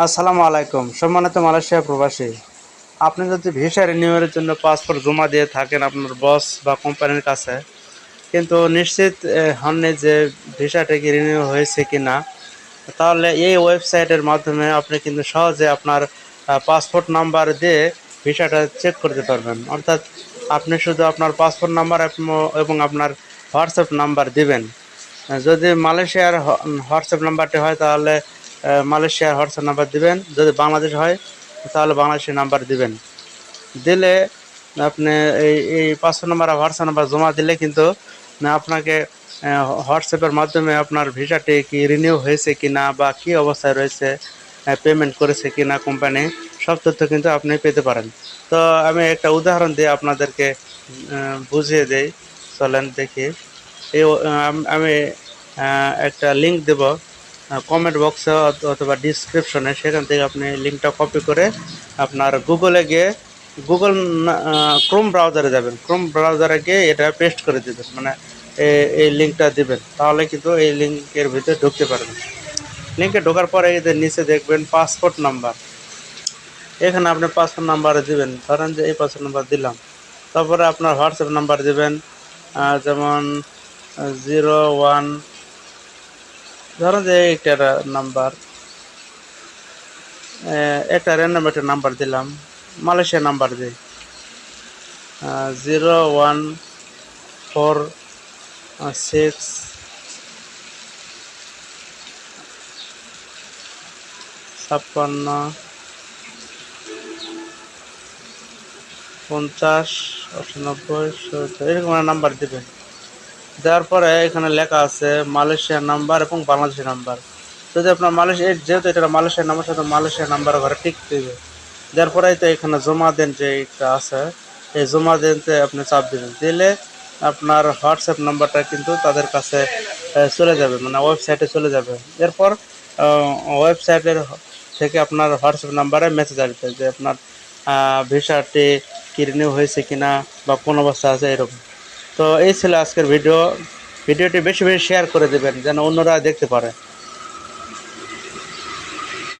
আসসালামু আলাইকুম। সম্মানিত মালয়েশিয়া প্রবাসী, আপনি যদি ভিসা রিনিউয়ালের জন্য পাসপোর্ট জমা দিয়ে থাকেন আপনার বস বা কোম্পানির কাছে, কিন্তু নিশ্চিত হননি যে ভিসাটা কি রিনিউ হয়েছে কি না তাহলে এই ওয়েবসাইটের মাধ্যমে আপনি কিন্তু সহজে আপনার পাসপোর্ট নাম্বার দিয়ে ভিসাটা চেক করতে পারবেন। অর্থাৎ আপনি শুধু আপনার পাসপোর্ট নাম্বার এবং আপনার হোয়াটসঅ্যাপ নাম্বার দিবেন। যদি মালয়েশিয়ার হোয়াটসঅ্যাপ নাম্বারটি হয়, তাহলে মালয়েশিয়ার হোয়াটসঅ্যাপ নাম্বার দিবেন। যদি বাংলাদেশ হয়, তাহলে বাংলাদেশের নাম্বার দিবেন। দিলে আপনি এই এই পাঁচশো নাম্বার আর হোয়াটসঅ্যাপ নাম্বার জমা দিলে কিন্তু আপনাকে হোয়াটসঅ্যাপের মাধ্যমে আপনার ভিসাটি কি রিনিউ হয়েছে কি না বা কী অবস্থায় রয়েছে পেমেন্ট করেছে কি না কোম্পানি সব তথ্য কিন্তু আপনি পেতে পারেন। তো আমি একটা উদাহরণ দিয়ে আপনাদেরকে বুঝিয়ে দেই। চলেন দেখি। এই, আমি একটা লিঙ্ক দেব। কমেন্ট বক্সে অথবা ডিসক্রিপশনে সেখান থেকে আপনি লিঙ্কটা কপি করে আপনার গুগলে গিয়ে গুগল ক্রোম ব্রাউজারে যাবেন। ক্রোম ব্রাউজারে গিয়ে এটা পেস্ট করে দেবেন। মানে এই লিঙ্কটা দিবেন। তাহলে কিন্তু এই লিঙ্কের ভিতরে ঢুকতে পারবেন। লিঙ্কে ঢোকার পরে এদের নিচে দেখবেন পাসপোর্ট নাম্বার এখানে আপনি পাসপোর্ট নাম্বার দিবেন। ধরেন যে এই পাসপোর্ট নাম্বার দিলাম। তারপরে আপনার হোয়াটসঅ্যাপ নাম্বার দিবেন। যেমন জিরো ওয়ান ধরেন যে একটা নাম্বার একটা র্যান্ডম একটা নাম্বার দিলাম মালয়েশিয়া নাম্বার দিই জিরো ওয়ান ফোর সিক্স ছাপ্পান্ন, পঞ্চাশ অষ্টানব্বই সত্তর, এরকম নাম্বার দেবেন। দেওয়ার পরে এখানে লেখা আছে মালয়েশিয়ার নাম্বার এবং বাংলাদেশের নাম্বার। যদি আপনার মালয়েশিয়া যেহেতু এটা মালয়েশিয়ার নাম্বার সাথে মালয়েশিয়ার নাম্বার ঘরে টিক দেবে। দেওয়ার পরে তো এখানে জমা দেন যে একটা আছে, এই জমা দেনতে আপনি চাপ দেবেন। দিলে আপনার হোয়াটসঅ্যাপ নাম্বারটা কিন্তু তাদের কাছে চলে যাবে মানে ওয়েবসাইটে চলে যাবে। এরপর ওয়েবসাইটের থেকে আপনার হোয়াটসঅ্যাপ নাম্বারে মেসেজ আসবে যে আপনার ভিসাটি কি রিনিউ হয়েছে কিনা বা কোন অবস্থা আছে এরকম। তো এই ছিল আজকের ভিডিও। ভিডিওটি বেশি বেশি শেয়ার করে দেবেন, যেন অন্যরা দেখতে পারে।